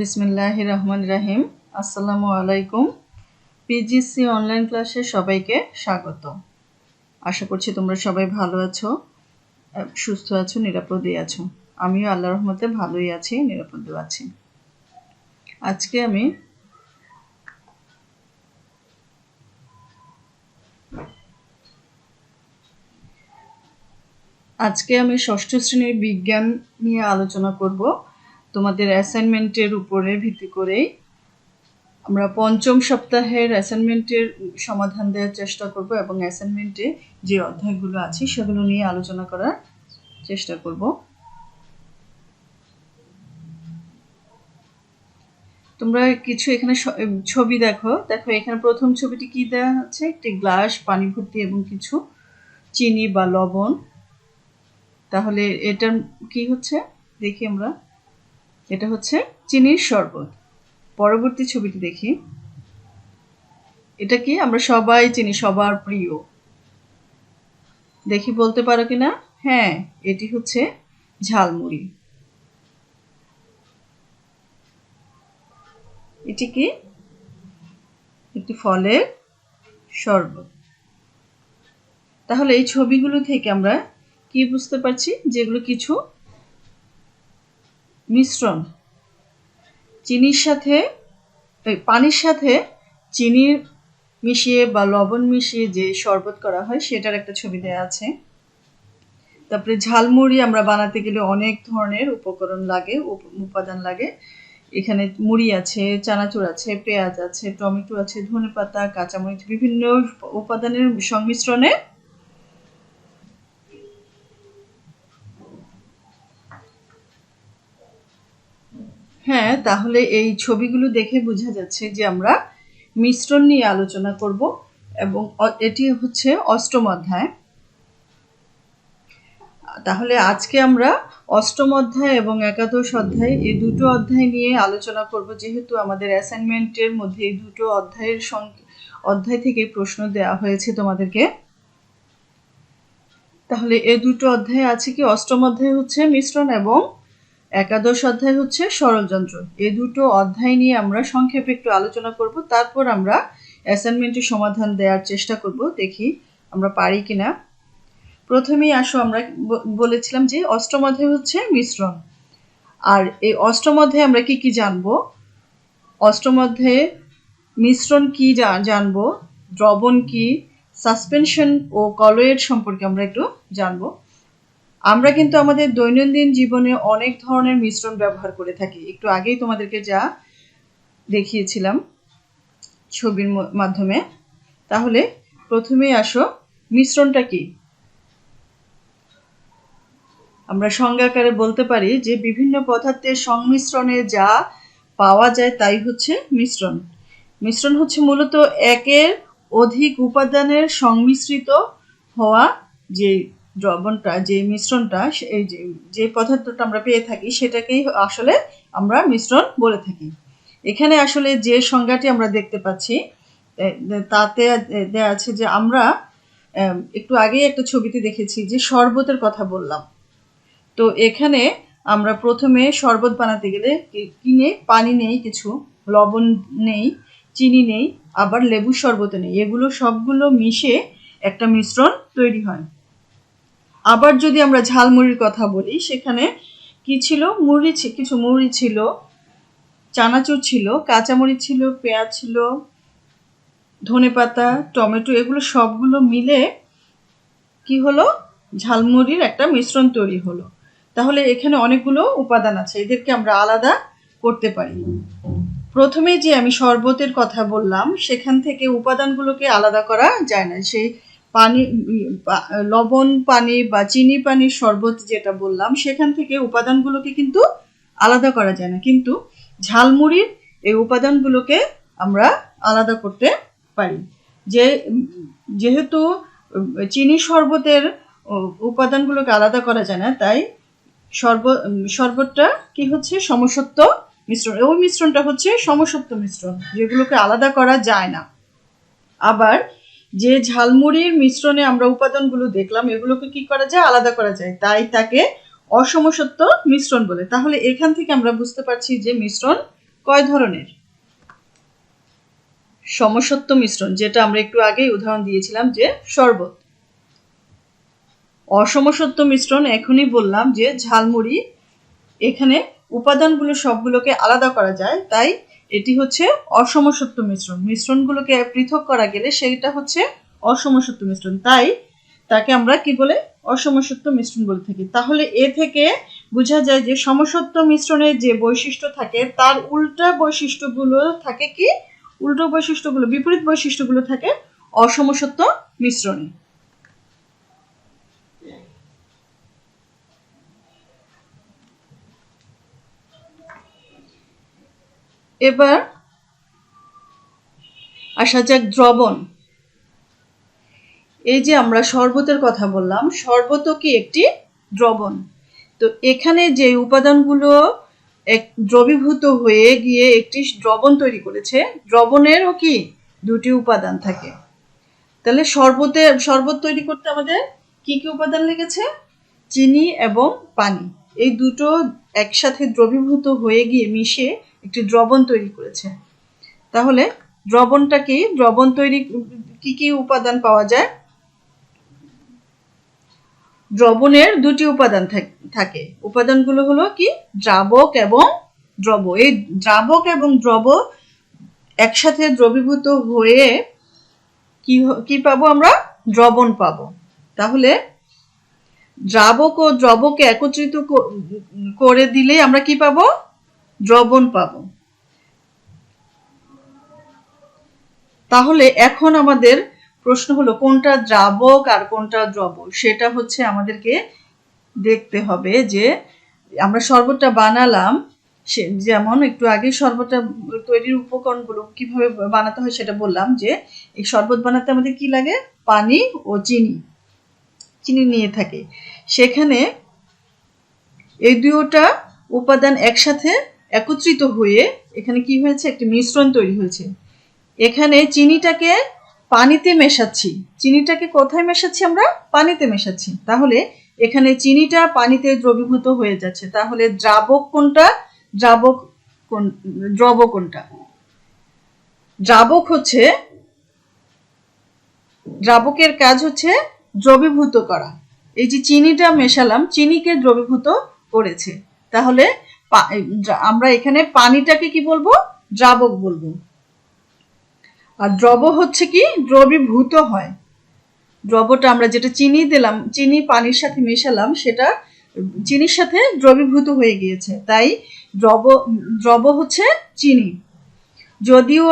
বিসমিল্লাহ রহমান রাহিম আসসালামু আলাইকুম। পিজিসি অনলাইন ক্লাসে সবাইকে স্বাগত। আশা করছি তোমরা সবাই ভালো আছো সুস্থ আছো, নিরাপদে আছো। আমিও আল্লাহ রহমতে ভালোই আছি নিরাপদেও আছি। আজকে আমি আজকে আমি ষষ্ঠ শ্রেণির বিজ্ঞান নিয়ে আলোচনা করব। তোমাদের অ্যাসাইনমেন্টের উপরে ভিত্তি করেই আমরা পঞ্চম সপ্তাহের অ্যাসাইনমেন্টের সমাধান দেওয়ার চেষ্টা করব এবং অ্যাসাইনমেন্টে যে অধ্যায়গুলো আছে সেগুলো নিয়ে আলোচনা করার চেষ্টা করব। তোমরা কিছু এখানে ছবি দেখো। দেখো, এখানে প্রথম ছবিটি কি দেওয়া হচ্ছে একটি গ্লাস, পানি ভর্তি এবং কিছু চিনি বা লবণ। তাহলে এটার কি হচ্ছে? দেখি আমরা। এটা হচ্ছে চিনির শরবত। পরবর্তী ছবিটি দেখি। এটা কি? আমরা সবাই চিনি, সবার প্রিয়। দেখি, বলতে পারো কিনা? হ্যাঁ এটি হচ্ছে ঝালমুড়ি। এটি কি? একটি ফলের শরবত। তাহলে এই ছবিগুলো থেকে আমরা কি বুঝতে পারছি? যেগুলো কিছু মিশ্রণ। চিনির সাথে পানির সাথে চিনি মিশিয়ে বা লবণ মিশিয়ে যে শরবত করা হয়, সেটার একটা ছবি দেওয়া আছে। তারপরে ঝালমুড়ি আমরা বানাতে গেলে অনেক ধরনের উপকরণ লাগে, উপ- উপাদান লাগে। এখানে মুড়ি আছে, চানাচুর আছে, পেঁয়াজ আছে, টমেটো আছে, ধনেপাতা, কাঁচামরিচ, বিভিন্ন উপাদানের সংমিশ্রণে হ্যাঁ তাহলে এই ছবিগুলো দেখে বোঝা যাচ্ছে যে আমরা মিশ্রণ নিয়ে আলোচনা করব এবং এটি হচ্ছে অষ্টম অধ্যায়। তাহলে আজকে আমরা অষ্টম অধ্যায় এবং একাদশ অধ্যায় এই দুটো অধ্যায় নিয়ে আলোচনা করব, যেহেতু আমাদের অ্যাসাইনমেন্টের মধ্যে এই দুটো অধ্যায়ের অধ্যায় থেকে প্রশ্ন দেওয়া হয়েছে তোমাদেরকে। তাহলে এই দুটো অধ্যায় আছে কি? অষ্টম অধ্যায় হচ্ছে মিশ্রণ এবং একাদশ অধ্যায় হচ্ছে সরলযন্ত্র এই দুটো অধ্যায় নিয়ে আমরা সংক্ষেপে একটু আলোচনা করব, তারপর আমরা অ্যাসাইনমেন্টের সমাধান দেওয়ার চেষ্টা করব, দেখি আমরা পারি কিনা। প্রথমেই আসো, আমরা বলেছিলাম যে অষ্টম অধ্যায় হচ্ছে মিশ্রণ। আর এই অষ্টম অধ্যায়ে আমরা কি কি জানব? অষ্টম অধ্যায়ে মিশ্রণ কি জানব? দ্রবণ কি? সাসপেনশন ও কলয়েড সম্পর্কে আমরা একটু জানব। আমরা কিন্তু আমাদের দৈনন্দিন জীবনে অনেক ধরনের মিশ্রণ ব্যবহার করে থাকি। একটু আগেই তোমাদেরকে যা দেখিয়েছিলাম ছবির মাধ্যমে। তাহলে প্রথমেই আসো, মিশ্রণটা কি? আমরা সংজ্ঞাকারে বলতে পারি যে বিভিন্ন পদার্থের সংমিশ্রণে যা পাওয়া যায় তাই হচ্ছে মিশ্রণ। মিশ্রণ হচ্ছে মূলত একের অধিক উপাদানের সংমিশ্রিত হওয়া যে দ্রবণটা, যে মিশ্রণটা এই যে পদার্থটা আমরা পেয়ে থাকি, সেটাকেই আসলে আমরা মিশ্রণ বলে থাকি। এখানে আসলে যে সংজ্ঞাটি আমরা দেখতে পাচ্ছি তাতে দেওয়া আছে যে আমরা একটু আগেই একটা ছবিতে দেখেছি যে শরবতের কথা বললাম। তো এখানে আমরা প্রথমে শরবত বানাতে গেলে কিনে পানি নেই কিছু, লবণ নেই, চিনি নেই, আবার লেবু শরবত নেই। এগুলো সবগুলো মিশে একটা মিশ্রণ তৈরি হয়। আবার যদি আমরা ঝালমুড়ির কথা বলি, সেখানে কি ছিল? মুড়ি কিছু মুড়ি ছিল, চানাচুর ছিল কাঁচামরিচ ছিল, পেঁয়াজ ছিল, ধনেপাতা, টমেটো, এগুলো সবগুলো মিলে কি হলো? ঝালমুড়ির একটা মিশ্রণ তৈরি হলো। তাহলে এখানে অনেকগুলো উপাদান আছে, এদেরকে আমরা আলাদা করতে পারি। প্রথমে যে আমি শরবতের কথা বললাম, সেখান থেকে উপাদানগুলোকে আলাদা করা যায় না। সেই পানি লবণ পানি বা চিনি পানির শরবত যেটা বললাম, সেখান থেকে উপাদানগুলোকে কিন্তু আলাদা করা যায় না। কিন্তু ঝালমুড়ির এই উপাদানগুলোকে আমরা আলাদা করতে পারি। যে, যেহেতু চিনি শরবতের উপাদানগুলোকে আলাদা করা যায় না, তাই শরবত শরবতটা কি হচ্ছে? সমসত্ব মিশ্রণ। ওই মিশ্রণটা হচ্ছে সমসত্ব মিশ্রণ, যেগুলোকে আলাদা করা যায় না। আবার যে ঝালমুড়ির মিশ্রণে আমরা উপাদানগুলো দেখলাম, এগুলোকে কি করা যায়? আলাদা করা যায়। তাই তাকে অসমসত্ব মিশ্রণ বলে। তাহলে এখান থেকে আমরা বুঝতে পারছি যে মিশ্রণ কয় ধরনের? সমসত্ব মিশ্রণ, যেটা আমরা একটু আগেই উদাহরণ দিয়েছিলাম যে শরবত। অসমসত্ব মিশ্রণ, এখনই বললাম যে ঝালমুড়ি, এখানে উপাদানগুলো সবগুলোকে আলাদা করা যায়। তাই এটি হচ্ছে অসমসত্ব মিশ্রণ। মিশ্রণগুলোকে পৃথক করা গেলে সেইটা হচ্ছে অসমসত্ব মিশ্রণ। তাই তাকে আমরা কি বলে অসমসত্ব মিশ্রণ বলে থাকি। তাহলে এ থেকে বোঝা যায় যে সমসত্ব মিশ্রণের যে বৈশিষ্ট্য থাকে, তার উল্টা বৈশিষ্ট্যগুলো থাকে কি? উল্টো বৈশিষ্ট্যগুলো, বিপরীত বৈশিষ্ট্যগুলো থাকে অসমসত্ব মিশ্রণে। এবার আসা যাক দ্রবণ। এই যে আমরা শরবতের কথা বললাম শরবতও কি একটি দ্রবণ? তো এখানে যে উপাদানগুলো এক দ্রবীভূত হয়ে গিয়ে একটি দ্রবণ তৈরি করেছে, দ্রবণেরও কি দুটি উপাদান থাকে? তাহলে শরবতে শরবত তৈরি করতে আমাদের কি কি উপাদান লেগেছে? চিনি এবং পানি। এই দুটো একসাথে দ্রবীভূত হয়ে গিয়ে মিশে একটি দ্রবণ তৈরি করেছে। তাহলে দ্রবণটা কি দ্রবণ তৈরি, কি কি উপাদান পাওয়া যায়? দ্রবণের দুটি উপাদান থাকে উপাদানগুলো হলো কি? দ্রাবক এবং দ্রব। এই দ্রাবক এবং দ্রব একসাথে দ্রবীভূত হয়ে কি কি পাবো আমরা? দ্রবণ পাবো। তাহলে দ্রাবক ও দ্রবকে একত্রিত করে দিলে আমরা কি পাবো? দ্রবণ পাবো। তাহলে এখন আমাদের প্রশ্ন হলো, কোনটা দ্রাবক আর কোনটা দ্রব? সেটা হচ্ছে আমাদেরকে দেখতে হবে যে আমরা শরবতটা বানালাম, সে যেমন একটু আগে শরবতটা তৈরির উপকরণগুলো কীভাবে বানাতে হয় সেটা বললাম যে, এই শরবত বানাতে আমাদের কি লাগে? পানি ও চিনি। চিনি নিয়ে থাকে। সেখানে এই দুটা উপাদান একসাথে একত্রিত হয়ে এখানে কি হয়েছে? একটি মিশ্রণ তৈরি হয়েছে। এখানে চিনিটাকে পানিতে মেশাচ্ছি। চিনিটাকে কোথায় মেশাচ্ছি আমরা? পানিতে মেশাচ্ছি। তাহলে এখানে চিনিটা পানিতে দ্রবীভূত হয়ে যাচ্ছে। তাহলে দ্রাবক কোনটা? দ্রাবক কোন, দ্রব কোনটা? দ্রাবক হচ্ছে, দ্রাবকের কাজ হচ্ছে দ্রবীভূত করা। এই যে চিনিটা মেশালাম, চিনিকে দ্রবীভূত করেছে। তাহলে আমরা এখানে পানিটাকে কি বলব? দ্রাবক বলব। আর দ্রব হচ্ছে কি? দ্রবীভূত হয়। দ্রবটা আমরা যেটা চিনি দিলাম, চিনি পানির সাথে মেশালাম, সেটা চিনির সাথে দ্রবীভূত হয়ে গিয়েছে। তাই দ্রব দ্রব হচ্ছে চিনি। যদিও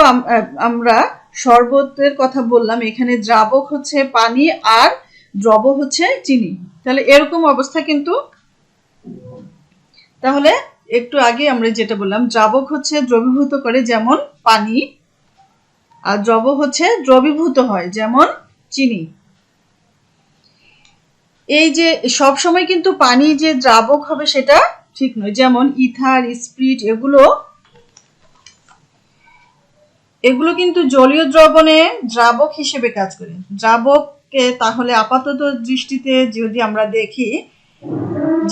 আমরা শরবতের কথা বললাম, এখানে দ্রাবক হচ্ছে পানি আর দ্রব হচ্ছে চিনি। তাহলে এরকম অবস্থা কিন্তু তাহলে একটু আগে আমরা যেটা বললাম, দ্রাবক হচ্ছে দ্রবীভূত করে যেমন পানি, আর দ্রব হচ্ছে দ্রবীভূত হয় যেমন চিনি। এই যে সব সময় কিন্তু পানি যে দ্রাবক হবে সেটা ঠিক নয়, যেমন ইথার, স্প্রিট এগুলো এগুলো কিন্তু জলীয় দ্রবণে দ্রাবক হিসেবে কাজ করে। দ্রাবককে তাহলে আপাতত দৃষ্টিতে যদি আমরা দেখি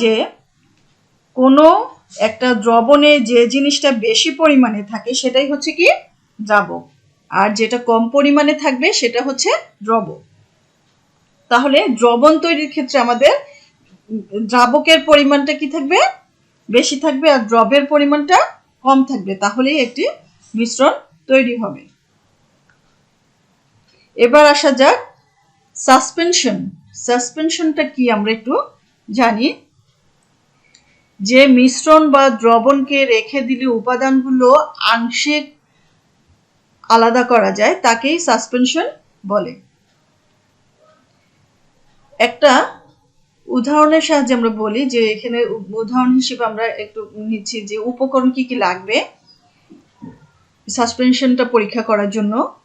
যে কোনো একটা দ্রবণে যে জিনিসটা বেশি পরিমাণে থাকে সেটাই হচ্ছে কি দ্রাবক। আর যেটা কম পরিমাণে থাকবে সেটা হচ্ছে দ্রব তাহলে দ্রবণ তৈরির ক্ষেত্রে আমাদের দ্রাবকের পরিমাণটা কি থাকবে? বেশি থাকবে আর দ্রবের পরিমাণটা কম থাকবে। তাহলেই একটি মিশ্রণ তৈরি হবে। এবার আসা যাক সাসপেনশন সাসপেনশনটা কি আমরা একটু জানি? যে মিশ্রণ বা দ্রবণকে রেখে দিলে উপাদানগুলো আংশিক আলাদা করা যায়, তাকেই সাসপেনশন বলে। একটা উদাহরণের সাহায্যে আমরা বলি যে এখানে উদাহরণ হিসেবে আমরা একটু নিচ্ছি যে উপকরণ কি কি লাগবে? সাসপেনশনটা পরীক্ষা করার জন্য।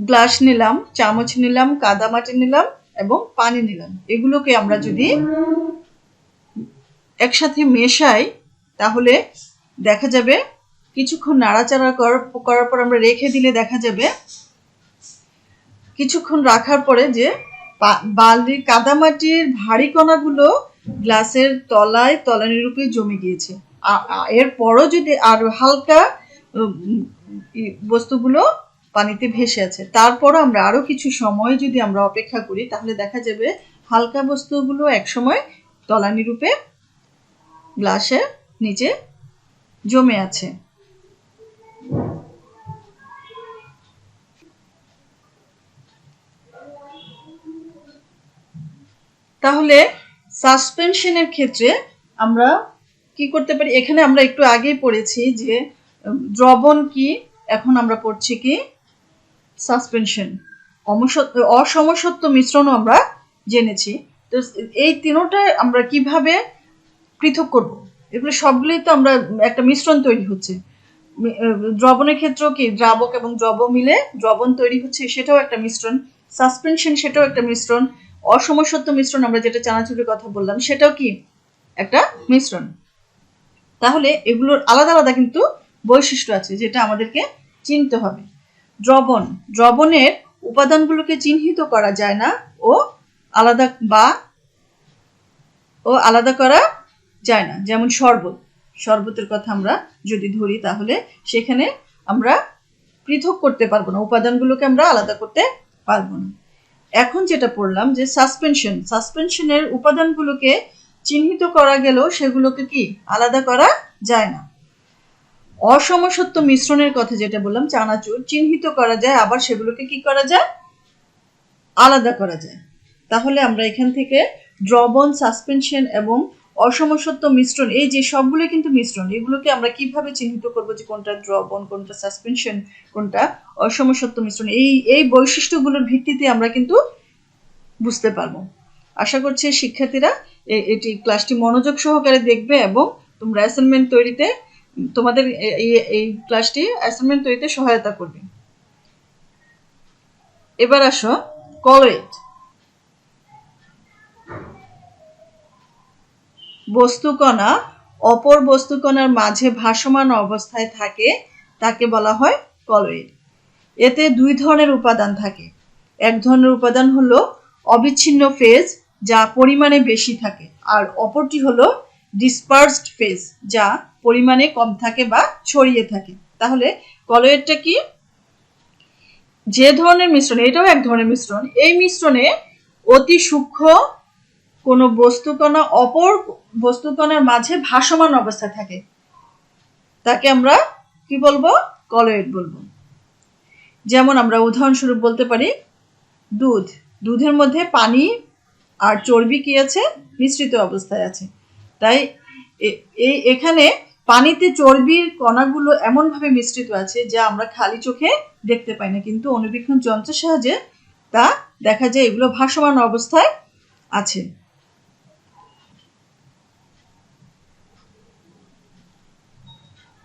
গ্লাস নিলাম, চামচ নিলাম কাদামাটি নিলাম এবং পানি নিলাম। এগুলোকে আমরা যদি একসাথে মেশাই, তাহলে দেখা যাবে কিছুক্ষণ নাড়াচাড়া করার পর আমরা রেখে দিলে দেখা যাবে কিছুক্ষণ রাখার পরে যে বালির কাদামাটির ভারী কণাগুলো গ্লাসের তলায় তলানির রূপে জমে গিয়েছে। আ- এরপরও যদি আর হালকা বস্তুগুলো পানিতে ভেসে আছে। তারপরও আমরা আরও কিছু সময় যদি আমরা অপেক্ষা করি, তাহলে দেখা যাবে হালকা বস্তুগুলো একসময় তলানি রূপে গ্লাসের নিচে জমে আছে। তাহলে সাসপেনশনের ক্ষেত্রে আমরা কি করতে পারি? এখানে আমরা একটু আগেই পড়েছি যে দ্রবণ কি? এখন আমরা পড়ছি কি সাসপেনশন অসমসত্ব মিশ্রণও আমরা জেনেছি। তো এই তিনোটা আমরা কীভাবে পৃথক করব? এগুলো সবগুলোই তো আমরা একটা মিশ্রণ তৈরি হচ্ছে। দ্রবণের ক্ষেত্রেও কি দ্রাবক এবং দ্রব মিলে দ্রবণ তৈরি হচ্ছে, সেটাও একটা মিশ্রণ। সাসপেনশন সেটাও একটা মিশ্রণ। অসমসত্ব মিশ্রণ আমরা যেটা চানাচুরের কথা বললাম, সেটাও কি একটা মিশ্রণ। তাহলে এগুলোর আলাদা আলাদা কিন্তু বৈশিষ্ট্য আছে, যেটা আমাদেরকে চিনতে হবে। দ্রবণ। দ্রবণের উপাদানগুলোকে চিহ্নিত করা যায় না ও আলাদা বা ও আলাদা করা যায় না। যেমন শরবত। শরবতের কথা আমরা যদি ধরি তাহলে সেখানে আমরা পৃথক করতে পারব না। উপাদানগুলোকে আমরা আলাদা করতে পারব না। এখন যেটা পড়লাম যে সাসপেনশন। সাসপেনশনের উপাদানগুলোকে চিহ্নিত করা গেলেও সেগুলোকে কি? আলাদা করা যায় না। অসমসত্ব মিশ্রণের কথা যেটা বললাম, চানাচুর চিহ্নিত করা যায়, আবার সেগুলোকে কি করা যায়? আলাদা করা যায়। তাহলে আমরা এখান থেকে দ্রবণ, সাসপেনশন এবং অসমসত্ব মিশ্রণ, এই যে সবগুলো কিন্তু মিশ্রণ, এগুলোকে আমরা কীভাবে চিহ্নিত করব যে কোনটা দ্রবণ, কোনটা সাসপেনশন, কোনটা অসমসত্ব মিশ্রণ, এই এই বৈশিষ্ট্যগুলোর ভিত্তিতে আমরা কিন্তু বুঝতে পারব। আশা করছি শিক্ষার্থীরা এটি ক্লাসটি মনোযোগ সহকারে দেখবে এবং তোমরা অ্যাসাইনমেন্ট তৈরিতে তোমাদের এই- ক্লাসটি অ্যাসাইনমেন্ট তৈরিতে সহায়তা করবে। এবার আসো কলোয়েট বস্তুকণা অপর বস্তুকণার মাঝে ভাসমান অবস্থায় থাকে, তাকে বলা হয় কলোয়েড এতে দুই ধরনের উপাদান থাকে। এক ধরনের উপাদান হলো অবিচ্ছিন্ন ফেজ যা পরিমাণে বেশি থাকে, আর অপরটি হলো ডিসপার্সড ফেজ যা পরিমাণে কম থাকে বা ছড়িয়ে থাকে। তাহলে কলোয়েডটা কি? যে ধরনের মিশ্রণ, এটাও এক ধরনের মিশ্রণ, এই মিশ্রণে অতি সূক্ষ্ম কোনো বস্তুকণা অপর বস্তুকণার মাঝে ভাসমান অবস্থায় থাকে। তাকে আমরা কি বলব? কলোয়েড বলব। যেমন আমরা উদাহরণস্বরূপ বলতে পারি, দুধ। দুধের মধ্যে পানি আর চর্বি কি আছে? মিশ্রিত অবস্থায় আছে। তাই এই এখানে পানিতে চর্বির কণাগুলো এমনভাবে মিশ্রিত আছে যা আমরা খালি চোখে দেখতে পাই না, কিন্তু অনুবীক্ষণ যন্ত্রের সাহায্যে তা দেখা যায়, এগুলো ভাসমান অবস্থায় আছে।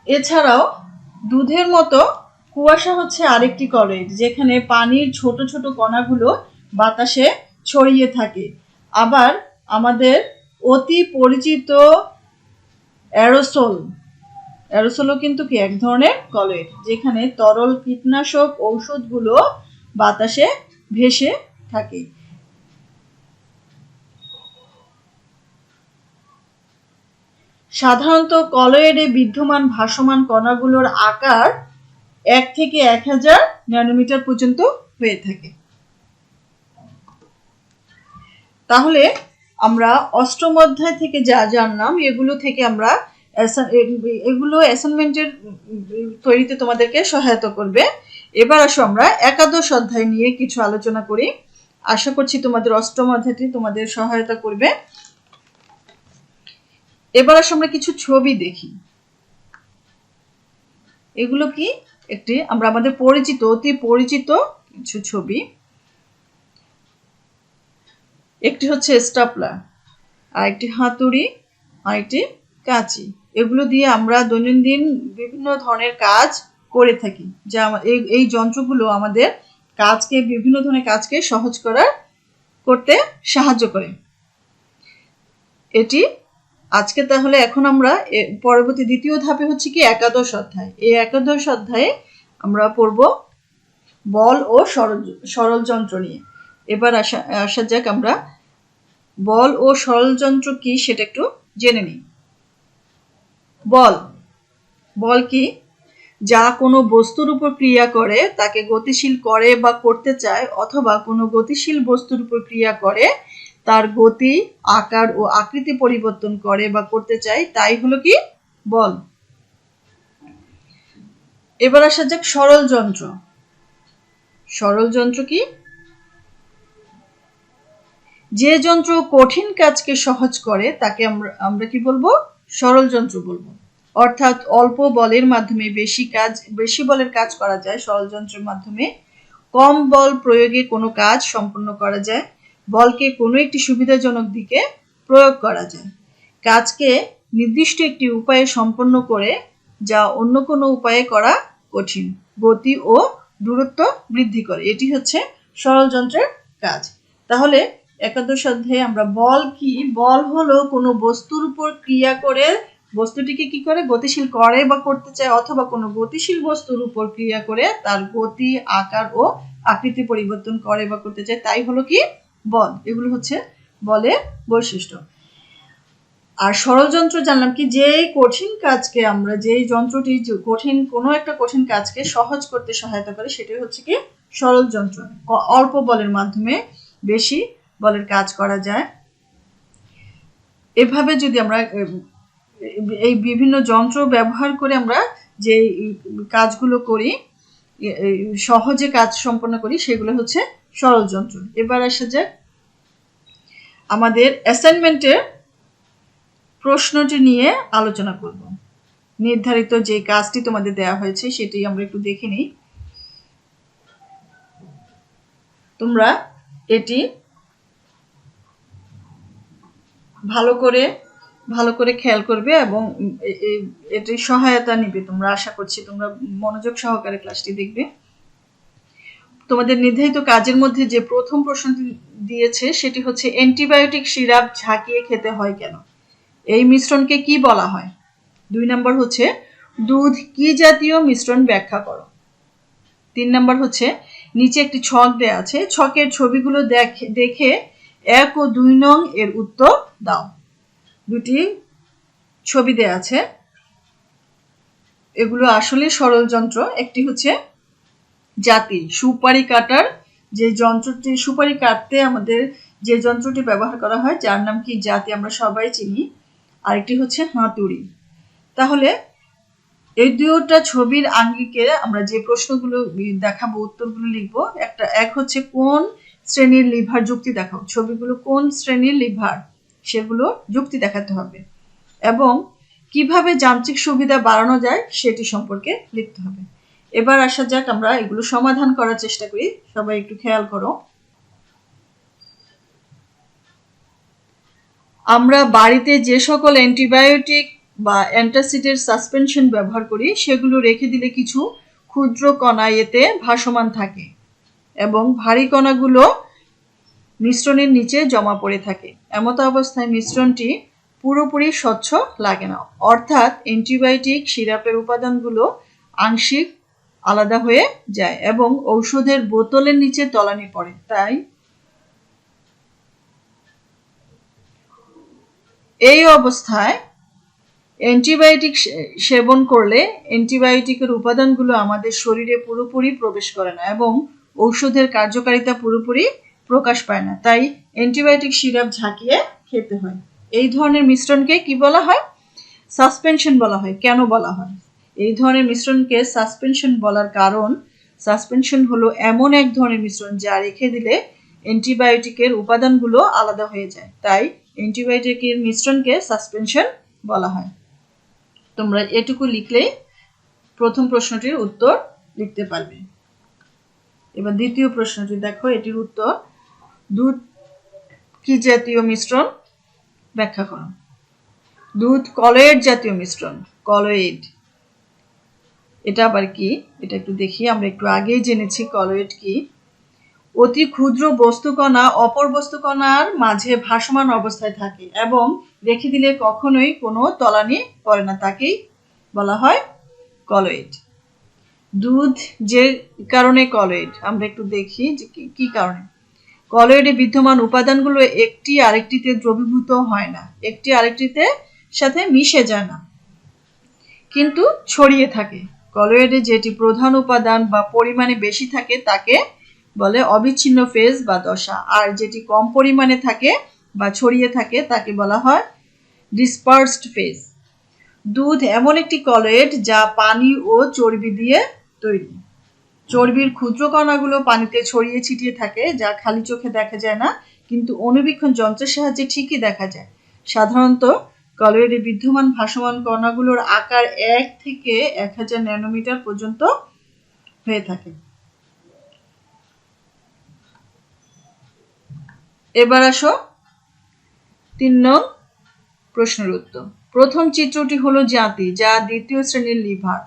এছাড়াও দুধের মতো কুয়াশা হচ্ছে আরেকটি কলেজ যেখানে পানির ছোট ছোট কণাগুলো বাতাসে ছড়িয়ে থাকে। আবার আমাদের অতি পরিচিত অ্যারোসোল। অ্যারোসোলও কিন্তু কি এক ধরনের কলোয়েড, যেখানে তরল কীটনাশক ঔষধগুলো বাতাসে ভেসে থাকে। সাধারণত কলয়েডে বিদ্যমান ভাসমান কণাগুলোর আকার এক থেকে এক হাজার ন্যানোমিটার পর্যন্ত হয়ে থাকে। তাহলে আমরা অষ্টম অধ্যায় থেকে যা জানলাম, এগুলো থেকে আমরা এগুলো অ্যাসাইনমেন্টের তৈরিতে তোমাদেরকে সহায়তা করবে। এবার আসো আমরা একাদশ অধ্যায় নিয়ে কিছু আলোচনা করি। আশা করছি তোমাদের অষ্টম অধ্যায়টি তোমাদের সহায়তা করবে। এবার আসো আমরা কিছু ছবি দেখি। এগুলো কি? একটি আমরা আমাদের পরিচিত, অতি পরিচিত কিছু ছবি। একটি হচ্ছে স্টাপলার আর একটি হাতুড়ি আর একটি কাঁচি। এগুলো দিয়ে আমরা দৈনন্দিন বিভিন্ন ধরনের কাজ করে থাকি, যা এই এই যন্ত্রগুলো আমাদের কাজকে, বিভিন্ন ধরনের কাজকে সহজ করার, করতে সাহায্য করে। এটি আজকে তাহলে এখন আমরা পরবর্তী দ্বিতীয় ধাপে হচ্ছে কি একাদশ অধ্যায়। এই একাদশ অধ্যায়ে আমরা পড়ব বল ও সরল সরল যন্ত্র নিয়ে। এবার আসা আসা যাক আমরা। বল ও সরল যন্ত্র কি সেটা একটু জেনে নিই। বল। বল কি? যা কোনো বস্তুর উপর ক্রিয়া করে, তাকে গতিশীল করে বা করতে চায়, অথবা কোনো গতিশীল বস্তুর উপর ক্রিয়া করে, তার গতি, আকার ও আকৃতি পরিবর্তন করে বা করতে চায়, তাই হলো কি? বল। এবার আসা যাক সরল যন্ত্র সরল যন্ত্র কি? যে যন্ত্র কঠিন কাজকে সহজ করে, তাকে আমরা আমরা কি বলব? সরল যন্ত্র বলব। অর্থাৎ অল্প বলের মাধ্যমে বেশি কাজ, বেশি বলের কাজ করা যায়, সরল যন্ত্রের মাধ্যমে। কম বল প্রয়োগে কোনো কাজ সম্পন্ন করা যায়, বলকে কোনো একটি সুবিধাজনক দিকে প্রয়োগ করা যায়। কাজকে নির্দিষ্ট একটি উপায়ে সম্পন্ন করে, যা অন্য কোনো উপায়ে করা কঠিন, গতি ও দূরত্ব বৃদ্ধি করে। এটি হচ্ছে সরল যন্ত্রের কাজ। তাহলে একাদশ অধ্যায়ে আমরা বল কি? বল হলো কোনো বস্তুর উপর ক্রিয়া করে বস্তুটিকে কি করে? গতিশীল করে বা করতে চায়, অথবা কোনো গতিশীল বস্তুর উপর ক্রিয়া করে তার গতি, আকার ও আকৃতি পরিবর্তন করে বা করতে চায়। তাই হলো কি? বল। এগুলো হচ্ছে বলে বৈশিষ্ট্য। আর সরল যন্ত্র জানলাম কি? যে কঠিন কাজকে আমরা, যেই যন্ত্রটি কঠিন, কোনো একটা কঠিন কাজকে সহজ করতে সহায়তা করে, সেটাই হচ্ছে কি? সরল যন্ত্র অল্প বলের মাধ্যমে বেশি বলের কাজ করা যায়। এভাবে যদি আমরা, এই বিভিন্ন যন্ত্র ব্যবহার করে আমরা যে কাজগুলো করি, সহজে কাজ সম্পন্ন করি, সেগুলো হচ্ছে সরল যন্ত্র এবার আসা যাক আমাদের অ্যাসাইনমেন্টের প্রশ্নটি নিয়ে আলোচনা করব। নির্ধারিত যে কাজটি তোমাদের দেওয়া হয়েছে সেটি আমরা একটু দেখে নিই। তোমরা এটি ভালো করে ভালো করে খেয়াল করবে এবং এ- এ- সহায়তা নিবে। তোমরা আশা করছি তোমরা মনোযোগ সহকারে ক্লাসটি দেখবে। তোমাদের নির্ধারিত কাজের মধ্যে যে প্রথম প্রশ্নটি দিয়েছে, সেটি হচ্ছে, অ্যান্টিবায়োটিক সিরাপ ঝাঁকিয়ে খেতে হয় কেন? এই মিশ্রণকে কি বলা হয়? দুই নম্বর হচ্ছে, দুধ কি জাতীয় মিশ্রণ ব্যাখ্যা করো? তিন নম্বর হচ্ছে, নিচে একটি ছক দেয়া আছে। ছকের ছবিগুলো দেখে দেখে এক ও দুই নং এর উত্তর দাও। দুটি ছবি দেয়া আছে। এগুলো আসলে সরল যন্ত্র। একটি হচ্ছে জাতি, সুপারি কাটার। যে যন্ত্রটি, সুপারি কাটতে আমাদের যে যন্ত্রটি ব্যবহার করা হয়, যার নাম কি জাতি আমরা সবাই চিনি। আরেকটি হচ্ছে হাতুড়ি। তাহলে এই দুটা ছবির আঙ্গিকে আমরা যে প্রশ্নগুলো দেখাবো, উত্তরগুলো লিখব, একটা, এক হচ্ছে কোন শ্রেণির লিভার যুক্তি দেখাও। ছবিগুলো কোন শ্রেণির লিভার? সেগুলো যুক্তি দেখাতে হবে। এবং কীভাবে যান্ত্রিক সুবিধা বাড়ানো যায় সেটি সম্পর্কে লিখতে হবে। এবার আসা যাক, আমরা এগুলো সমাধান করার চেষ্টা করি। সবাই একটু খেয়াল করো। আমরা বাড়িতে যে সকল অ্যান্টিবায়োটিক বা অ্যান্টাসিডের সাসপেনশন ব্যবহার করি, সেগুলো রেখে দিলে কিছু ক্ষুদ্র কণা এতে ভাসমান থাকে। এবং ভারী কণাগুলো মিশ্রণের নিচে জমা পড়ে থাকে। এমত অবস্থায় মিশ্রণটি পুরোপুরি স্বচ্ছ লাগে না। অর্থাৎ অ্যান্টিবায়োটিক সিরাপের উপাদানগুলো আংশিক আলাদা হয়ে যায় এবং ঔষধের বোতলের নিচে তলানি পড়ে। তাই এই অবস্থায় অ্যান্টিবায়োটিক সেবন করলে অ্যান্টিবায়োটিকের উপাদানগুলো আমাদের শরীরে পুরোপুরি প্রবেশ করে না এবং ঔষধের কার্যকারিতা পুরোপুরি প্রকাশ পায় না। তাই অ্যান্টিবায়োটিক সিরাপ ঝাঁকিয়ে খেতে হয়। এই ধরনের মিশ্রণকে কি বলা হয়? সাসপেনশন বলা হয়। কেন বলা হয়? এই ধরনের মিশ্রণকে সাসপেনশন বলার কারণ, সাসপেনশন হলো এমন এক ধরনের মিশ্রণ যা রেখে দিলে অ্যান্টিবায়োটিকের উপাদানগুলো আলাদা হয়ে যায়। তাই অ্যান্টিবায়োটিকের মিশ্রণকে সাসপেনশন বলা হয়। তোমরা এটুকু লিখলেই প্রথম প্রশ্নটির উত্তর লিখতে পারবে। এবার দ্বিতীয় প্রশ্নটি দেখো, এটির উত্তর, দুধ কি জাতীয় মিশ্রণ ব্যাখ্যা করো। দুধ কলয়েড জাতীয় মিশ্রণ, কলয়েড। এটা আবার কি? এটা একটু দেখি, আমরা একটু আগেই জেনেছি কলয়েড কি। অতি ক্ষুদ্র বস্তুকণা অপর বস্তুকণার মাঝে ভাসমান অবস্থায় থাকে এবং রেখে দিলে কখনোই কোনো তলানি পড়ে না, তাকেই বলা হয় কলয়েড। দুধ যে কারণে কলয়েড আমরা একটু দেখি যে কি- কারণে। কলয়েডে বিদ্যমান উপাদানগুলো একটি আরেকটিতে দ্রবীভূত হয় না, একটি আরেকটিতে সাথে মিশে যায় না, কিন্তু ছড়িয়ে থাকে। কলয়েডে যেটি প্রধান উপাদান বা পরিমাণে বেশি থাকে, তাকে বলে অবিচ্ছিন্ন ফেজ বা দশা। আর যেটি কম পরিমাণে থাকে বা ছড়িয়ে থাকে, তাকে বলা হয় ডিসপার্সড ফেজ দুধ এমন একটি কলয়েড যা পানি ও চর্বি দিয়ে তৈরি। চর্বির ক্ষুদ্র কণাগুলো পানিতে ছড়িয়ে ছিটিয়ে থাকে, যা খালি চোখে দেখা যায় না, কিন্তু অনুবীক্ষণ যন্ত্রের সাহায্যে ঠিকই দেখা যায়। সাধারণত কলয়েডে বিদ্যমান ভাসমান কণাগুলোর আকার এক থেকে এক হাজার ন্যানোমিটার পর্যন্ত হয়ে থাকে। এবার আসো তিন নং প্রশ্নের উত্তর। প্রথম চিত্রটি হলো জাতি, যা দ্বিতীয় শ্রেণির লিভার।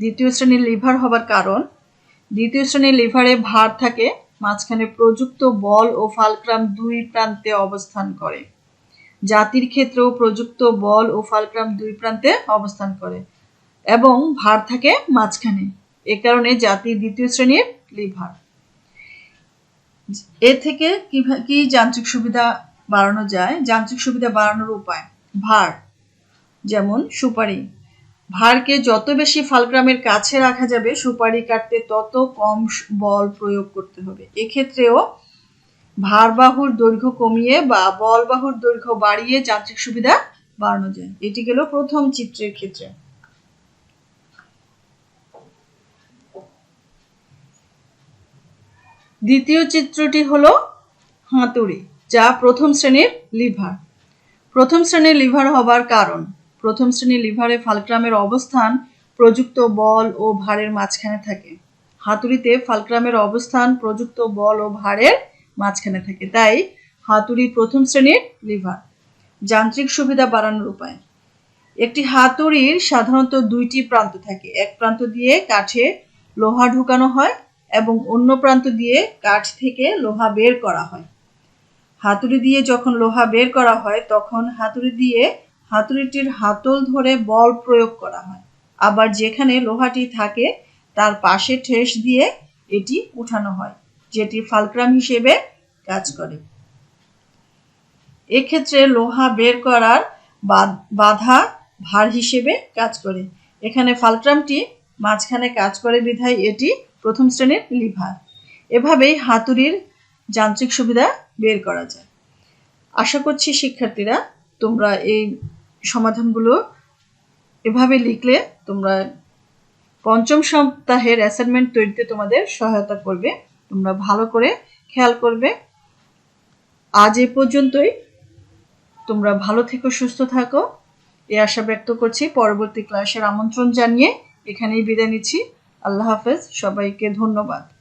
দ্বিতীয় শ্রেণির লিভার হবার কারণ, দ্বিতীয় শ্রেণির লিভারে ভার থাকে, মাঝখানে প্রযুক্ত বল ও ফালক্রাম দুই প্রান্তে অবস্থান করে। জাতির ক্ষেত্রেও প্রযুক্ত বল ও ফালক্রাম দুই প্রান্তে অবস্থান করে এবং ভার থাকে মাঝখানে। এ কারণে জাতি দ্বিতীয় শ্রেণির লিভার। এ থেকে কি যান্ত্রিক সুবিধা বাড়ানো যায়? যান্ত্রিক সুবিধা বাড়ানোর উপায়, ভার, যেমন সুপারি। ভারকে যত বেশি ফালগ্রামের কাছে রাখা যাবে, সুপারি কাটতে তত কম বল প্রয়োগ করতে হবে। এক্ষেত্রেও ভারবাহুর দৈর্ঘ্য কমিয়ে বা বলবাহুর দৈর্ঘ্য বাড়িয়ে যান্ত্রিক সুবিধা বাড়ানো যায়। এটি গেল প্রথম চিত্রের ক্ষেত্রে। দ্বিতীয় চিত্রটি হলো হাতুড়ি, যা প্রথম শ্রেণির লিভার। প্রথম শ্রেণির লিভার হবার কারণ। প্রথম শ্রেণির লিভারে ফালক্রামের অবস্থান প্রযুক্ত বল ও ভারের মাঝখানে থাকে। হাতুড়িতে ফালক্রামের অবস্থান প্রযুক্ত বল ও ভারের মাঝখানে থাকে। তাই হাতুড়ি প্রথম শ্রেণির লিভার। যান্ত্রিক সুবিধা বাড়ানোর উপায়। একটি হাতুড়ির সাধারণত দুইটি প্রান্ত থাকে। এক প্রান্ত দিয়ে কাঠে লোহা ঢুকানো হয় এবং অন্য প্রান্ত দিয়ে কাঠ থেকে লোহা বের করা হয়। হাতুড়ি দিয়ে যখন লোহা বের করা হয়, তখন হাতুড়ি দিয়ে হাতুড়িটির হাতল ধরে বল প্রয়োগ করা হয়। আবার যেখানে লোহাটি থাকে, তার পাশে ঠেস দিয়ে এটি উঠানো হয়, যেটি ফালক্রাম হিসেবে কাজ করে। এক্ষেত্রে লোহা বের করার বাধা ভার হিসেবে কাজ করে। এখানে ফালক্রামটি মাঝখানে কাজ করে বিধায় এটি প্রথম শ্রেণির লিভার। এভাবেই হাতুড়ির যান্ত্রিক সুবিধা বের করা যায়। আশা করছি শিক্ষার্থীরা তোমরা এই সমাধানগুলো এভাবে লিখলে তোমরা পঞ্চম সপ্তাহের অ্যাসাইনমেন্ট তৈরিতে তোমাদের সহায়তা করবে। তোমরা ভালো করে খেয়াল করবে। আজ এ পর্যন্তই। তোমরা ভালো থেকো, সুস্থ থাকো। এ আশা ব্যক্ত করছি পরবর্তী ক্লাসের আমন্ত্রণ জানিয়ে এখানেই বিদায় নিচ্ছি। আল্লাহ হাফেজ। সবাইকে ধন্যবাদ।